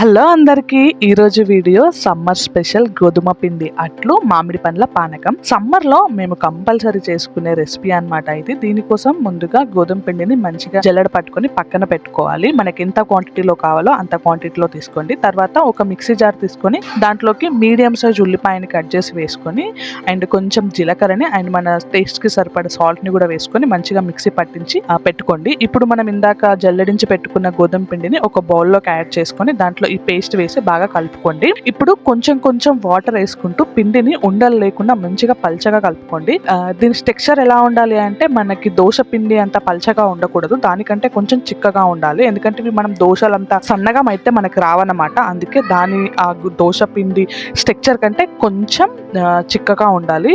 Hello అందరికీ ఈరోజు video summer special గోధుమ పిండి అట్లు మామిడి పండ్ల పానకం. సమ్మర్లో మేము కంపల్సరీ చేసుకునే రెసిపీ అన్నమాట ఇది. దీనికోసం ముందుగా గోధుమ పిండిని మంచిగా జల్లడ పట్టుకొని పక్కన పెట్టుకోవాలి. మనకి ఎంత క్వాంటిటీలో కావాలో అంత క్వాంటిటీలో తీసుకోండి. తర్వాత ఒక మిక్సీ జార్ తీసుకొని దాంట్లోకి మీడియం సైజ్ ఉల్లిపాయని కట్ చేసి వేసుకొని అండ్ కొంచెం జీలకర్రని అండ్ మన టేస్ట్కి సరిపడే సాల్ట్ని కూడా వేసుకొని మంచిగా మిక్సీ పట్టించి పెట్టుకోండి. ఇప్పుడు మనం ఇందాక జల్లడించి పెట్టుకున్న గోధుమ పిండిని ఒక బౌల్లోకి యాడ్ చేసుకొని దాంట్లో ఈ పేస్ట్ వేసి బాగా కలుపుకోండి. ఇప్పుడు కొంచెం కొంచెం వాటర్ వేసుకుంటూ పిండిని ఉండలు లేకుండా మంచిగా పల్చగా కలుపుకోండి. దీని టెక్స్చర్ ఎలా ఉండాలి అంటే మనకి దోశ పిండి అంత పల్చగా ఉండకూడదు. దానికంటే కొంచెం చిక్కగా ఉండాలి. ఎందుకంటే ఇవి మనం దోశలంతా సన్నగా అయితే మనకి రావన్నమాట. అందుకే దాని ఆ దోశ పిండి స్ట్రక్చర్ కంటే కొంచెం చిక్కగా ఉండాలి.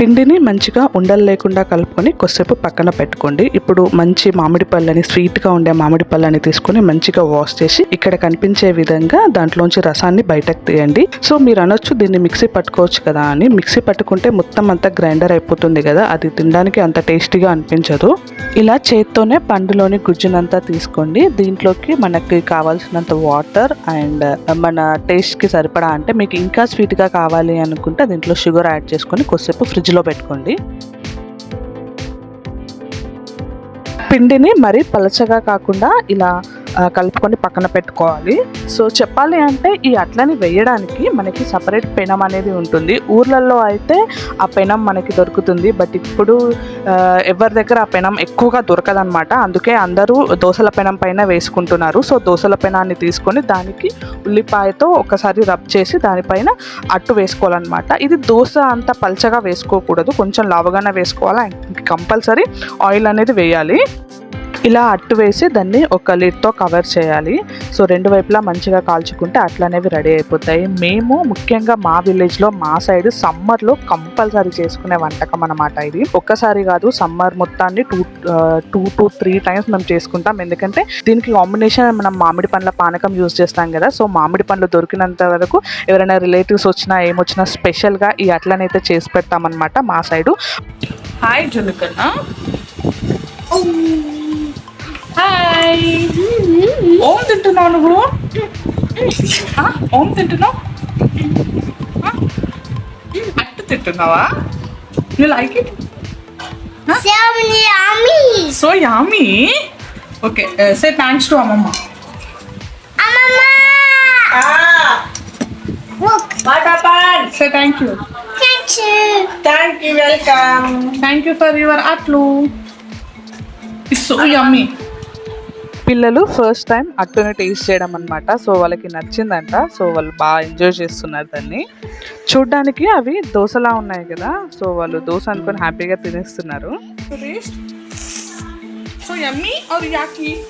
పిండిని మంచిగా ఉండలు లేకుండా కలుపుకొని కొద్దిసేపు పక్కన పెట్టుకోండి. ఇప్పుడు మంచి మామిడి పళ్ళని స్వీట్గా ఉండే మామిడి పళ్ళని తీసుకొని మంచిగా వాష్ చేసి ఇక్కడ కనిపించే విధంగా దాంట్లోంచి రసాన్ని బయటకు తీయండి. సో మీరు అనొచ్చు దీన్ని మిక్సీ పట్టుకోవచ్చు కదా అని. మిక్సీ పట్టుకుంటే మొత్తం అంతా గ్రైండర్ అయిపోతుంది కదా. అది తినడానికి అంత టేస్టీగా అనిపించదు. ఇలా చేత్తోనే పండులోని గుజ్జునంతా తీసుకోండి. దీంట్లోకి మనకి కావాల్సినంత వాటర్ అండ్ మన టేస్ట్కి సరిపడా అంటే మీకు ఇంకా స్వీట్గా కావాలి అనుకుంటే దీంట్లో షుగర్ యాడ్ చేసుకొని కొద్దిసేపు ఫ్రిడ్జ్లో పెట్టుకోండి. పిండిని మరీ పలచగా కాకుండా ఇలా కలుపుకొని పక్కన పెట్టుకోవాలి. సో చెప్పాలి అంటే ఈ అట్లని వేయడానికి మనకి సపరేట్ పెనం అనేది ఉంటుంది. ఊర్లలో అయితే ఆ పెనం మనకి దొరుకుతుంది. బట్ ఇప్పుడు ఎవరి దగ్గర ఆ పెనం ఎక్కువగా దొరకదనమాట అందుకే అందరూ దోసల పెనం పైన వేసుకుంటున్నారు. సో దోసల పెనాన్ని తీసుకొని దానికి ఉల్లిపాయతో ఒకసారి రబ్ చేసి దానిపైన అట్టు వేసుకోవాలన్నమాట. ఇది దోశ అంత పల్చగా వేసుకోకూడదు. కొంచెం లావగానే వేసుకోవాలి? అండ్ కంపల్సరీ ఆయిల్ అనేది వేయాలి. ఇలా అట్టు వేసి దాన్ని ఒక లిడ్తో కవర్ చేయాలి. సో రెండు వైపులా మంచిగా కాల్చుకుంటే అట్లు అనేవి రెడీ అయిపోతాయి. మేము ముఖ్యంగా మా విలేజ్లో మా సైడ్ సమ్మర్లో కంపల్సరీ చేసుకునే వంటకం అన్నమాట ఇది. ఒక్కసారి కాదు సమ్మర్ మొత్తాన్ని two two to three times మేము చేసుకుంటాం. ఎందుకంటే దీనికి కాంబినేషన్ మనం మామిడి పండ్ల పానకం యూజ్ చేస్తాం కదా. సో మామిడి పండ్లు దొరికినంత వరకు ఎవరైనా రిలేటివ్స్ వచ్చినా ఏమొచ్చినా స్పెషల్గా ఈ అట్లనైతే చేసి పెడతామన్నమాట మా సైడు. హాయ్ జునుకన్నా హాయ్ ఓం తింటున్నావు నువ్వు ఓం తింటున్నావు అట్టు తింటున్నావా you like it so yummy okay say thanks to అమ్మమ్మ Say thank you. Thank you. Thank you. Welcome. Thank you for your atlu. It's so yummy. పిల్లలు ఫస్ట్ టైం అట్టుని టేస్ట్ చేయడం అనమాట సో వాళ్ళకి నచ్చిందంట. సో వాళ్ళు బాగా ఎంజాయ్ చేస్తున్నారు దాన్ని. చూడ్డానికి అవి దోశలా ఉన్నాయి కదా. సో వాళ్ళు దోశ అనుకొని హ్యాపీగా తినేస్తున్నారు. So yummy or yucky.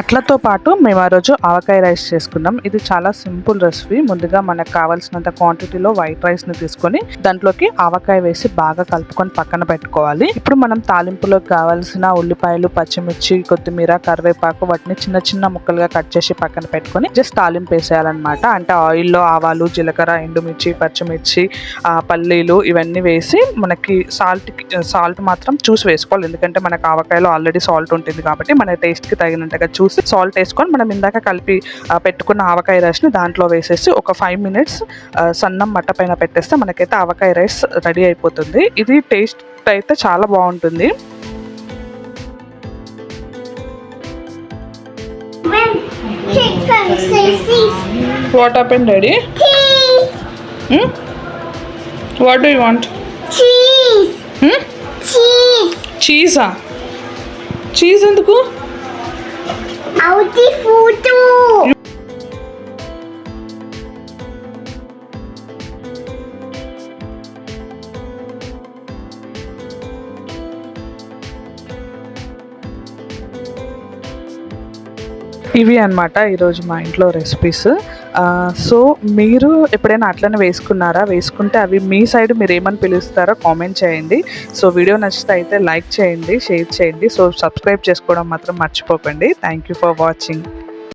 అట్లతో పాటు మేము ఆ రోజు ఆవకాయ రైస్ చేసుకున్నాం. ఇది చాలా సింపుల్ రెసిపీ. ముందుగా మనకు కావాల్సినంత క్వాంటిటీలో వైట్ రైస్ని తీసుకొని దాంట్లోకి ఆవకాయ వేసి బాగా కలుపుకొని పక్కన పెట్టుకోవాలి. ఇప్పుడు మనం తాలింపులోకి కావాల్సిన ఉల్లిపాయలు పచ్చిమిర్చి కొత్తిమీర కరివేపాకు వాటిని చిన్న చిన్న ముక్కలుగా కట్ చేసి పక్కన పెట్టుకొని జస్ట్ తాలింపు వేసేయాలన్నమాట. అంటే ఆయిల్లో ఆవాలు జీలకర్ర ఎండుమిర్చి పచ్చిమిర్చి పల్లీలు ఇవన్నీ వేసి మనకి సాల్ట్ సాల్ట్ మాత్రం చూసి వేసుకోవాలి. ఎందుకంటే మనకు ఆవకాయలో ఆల్రెడీ సాల్ట్ ఉంటుంది కాబట్టి మన టేస్ట్కి తగినంతగా చూసి సాల్ట్ వేసుకొని మనం ఇందాక కలిపి పెట్టుకున్న ఆవకాయ రైస్ని దాంట్లో వేసేసి ఒక ఫైవ్ మినిట్స్ సన్నం మట్ట పైన పెట్టేస్తే మనకైతే ఆవకాయ రైస్ రెడీ అయిపోతుంది. ఇది టేస్ట్ అయితే చాలా బాగుంటుంది. What happen daddy what do you want. చీజా cheese ఎందుకు? Au Foto. ఇవి అన్నమాట ఈరోజు మా ఇంట్లో రెసిపీస్ సో మీరు ఎప్పుడైనా అట్లనే వేసుకున్నారా? వేసుకుంటే అవి మీ సైడ్ మీరు ఏమని పిలుస్తారో కామెంట్ చేయండి. సో వీడియో నచ్చితే అయితే లైక్ చేయండి షేర్ చేయండి. సో సబ్స్క్రైబ్ చేసుకోవడం మాత్రం మర్చిపోకండి. Thank you for watching.